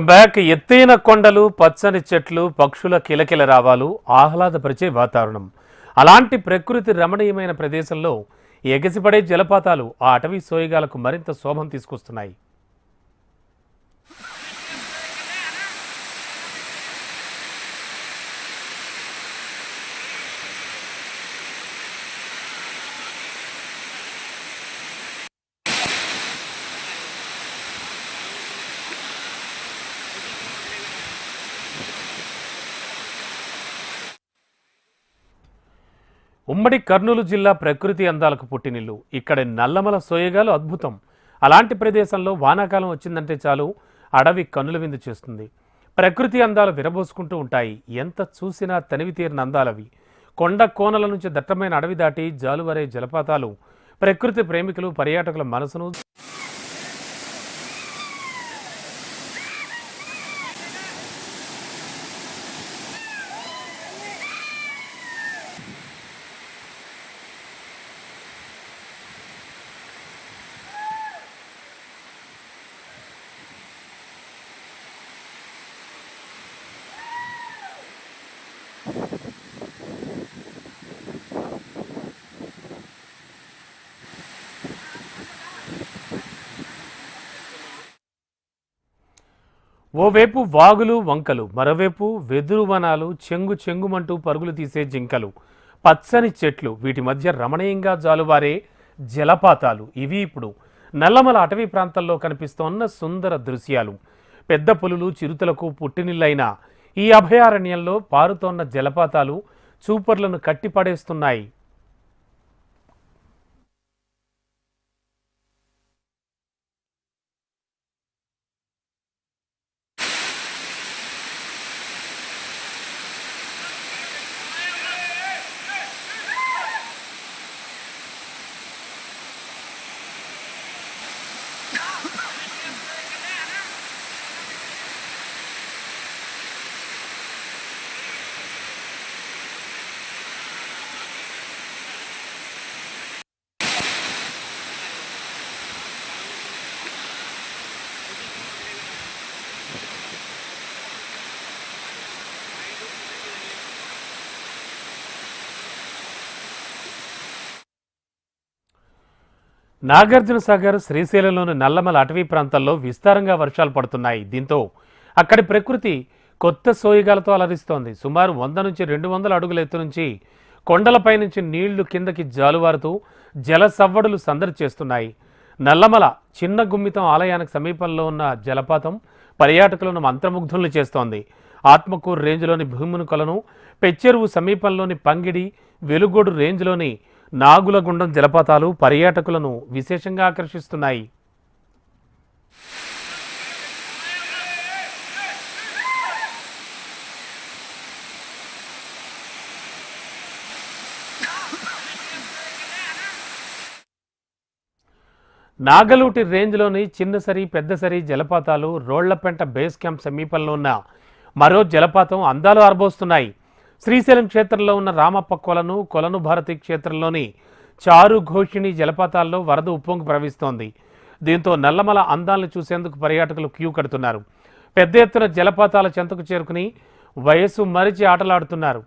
Back ఎత్తైన కొండలు పచ్చని చెట్లు పక్షుల కిలకిల రావాలు ఆహ్లాదపరిచే వాతావరణం. అలాంటి ప్రకృతి రమణీయమైన ప్రదేశంలో ఎగసిపడే జలపాతాలు ఆ అటవీ సోయగాలకు మరింత శోభం తీసుకొస్తున్నాయి. ఉమ్మడి కర్నూలు జిల్లా ప్రకృతి అందాలకు పుట్టినిల్లు. ఇక్కడి నల్లమల సోయగాలు అద్భుతం. అలాంటి ప్రదేశంలో వానాకాలం వచ్చిందంటే చాలు అడవి కన్నుల విందు చేస్తుంది. ప్రకృతి అందాలు విరబోసుకుంటూ ఉంటాయి. ఎంత చూసినా తనివి తీరిన అందాలవి. కొండ కోనల నుంచి దట్టమైన అడవి దాటి జాలువరే జలపాతాలు. ప్రకృతి ప్రేమికులు పర్యాటకుల మనసును ఓవైపు వాగులు వంకలు మరోవైపు వెదురు వనాలు చెంగు చెంగుమంటూ పరుగులు తీసే జింకలు. పచ్చని చెట్లు వీటి మధ్య రమణీయంగా జాలువారే జలపాతాలు. ఇవి ఇప్పుడు నల్లమల అటవీ ప్రాంతాల్లో కనిపిస్తోన్న సుందర దృశ్యాలు. పెద్ద పులులు చిరుతలకు పుట్టినిల్లైన ఈ అభయారణ్యంలో పారుతోన్న జలపాతాలు చూపర్లను కట్టిపడేస్తున్నాయి. నాగార్జున సాగర్ శ్రీశైలంలోని నల్లమల అటవీ ప్రాంతాల్లో విస్తారంగా వర్షాలు పడుతున్నాయి. దీంతో అక్కడి ప్రకృతి కొత్త సోయగాలతో అలరిస్తోంది. సుమారు వంద నుంచి రెండు వందల అడుగుల ఎత్తు నుంచి కొండలపై నుంచి నీళ్ళు కిందకి జాలువారుతూ జల సవ్వడులు సందడి చేస్తున్నాయి. నల్లమల చిన్న గుమ్మితం ఆలయానికి సమీపంలో ఉన్న జలపాతం పర్యాటకులను మంత్రముగ్ధులను చేస్తోంది. ఆత్మకూరు రేంజ్లోని భూమునుకొలను పెచ్చెరువు సమీపంలోని పంగిడి వెలుగోడు రేంజ్లోని నాగులగుండం జలపాతాలు పర్యాటకులను విశేషంగా ఆకర్షిస్తున్నాయి. నాగలూటి రేంజ్లోని చిన్నసరి పెద్దసరి జలపాతాలు రోళ్ళపెంట బేస్ క్యాంప్ సమీపంలో ఉన్న మరో జలపాతం అందాలు ఆరబోస్తున్నాయి. శ్రీశైలం క్షేత్రంలో ఉన్న రామప్ప కొలను కొలను భారతి క్షేత్రంలోని చారు ఘోషిణి జలపాతాల్లో వరద ఉప్పొంగి ప్రవహిస్తోంది. దీంతో నల్లమల అందాలను చూసేందుకు పర్యాటకులు క్యూ కడుతున్నారు. పెద్ద ఎత్తున జలపాతాల చెంతకు చేరుకుని వయస్సు మరిచి ఆటలాడుతున్నారు.